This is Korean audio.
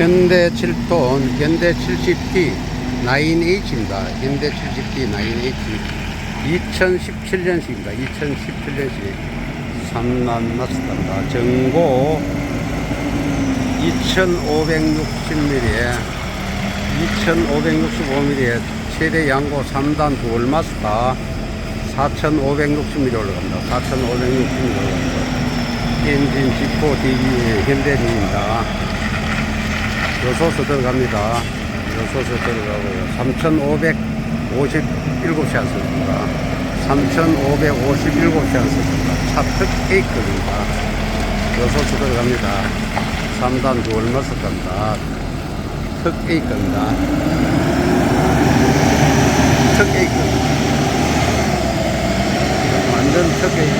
현대 7톤, 현대 70D 9H입니다. 현대 70D 9H. 2017년식입니다. 2017년식. 3난 마스터입니다. 전고 2560mm, 2565mm 최대 양고 3단 두얼 마스터 4560mm 올라갑니다. 4560mm 올라갑니다. 엔진 지포 DB 현대님입니다. 여소서 들어갑니다. 여소서 들어가고요. 3,557샷입니다. 3,557샷입니다. 차특 케이크입니다. 여소서 들어갑니다. 3단 두얼 마스터입니다. 특 케이크입니다. 특 케이크. 완전 특 케이크.